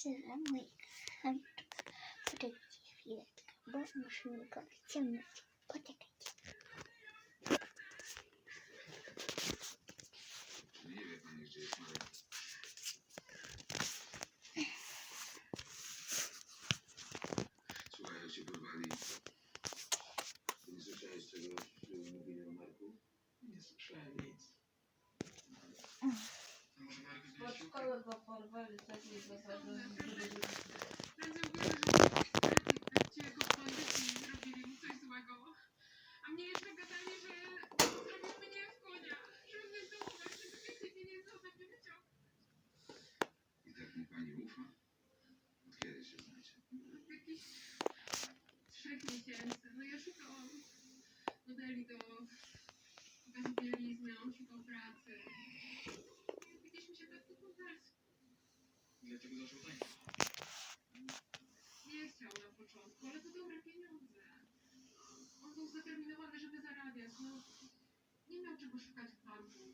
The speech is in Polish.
Selamlar. Fotoğrafıyla basmışım yukarı. Çamlık. Patak. Nie słyszałem nic. A może Marek Pod zwiedził? szkołę go porwali, tak nie zasadę. Prędzej uwierzę, że ci jako bandyci zrobili mu coś złego. A mnie jeszcze gadali, że zrobił mnie w konia. Żeby mnie zdobywać, żeby więcej pieniędzy ode mnie. I tak mi pani ufa? Od kiedy się znacie? Od jakichś trzech miesięcy. No ja szukałam modeli do pokazu bielizny, a on szukał pracy. Nie chciał na początku, ale to dobre pieniądze. On był zdeterminowany, żeby zarabiać. No, nie miał czego szukać w banku,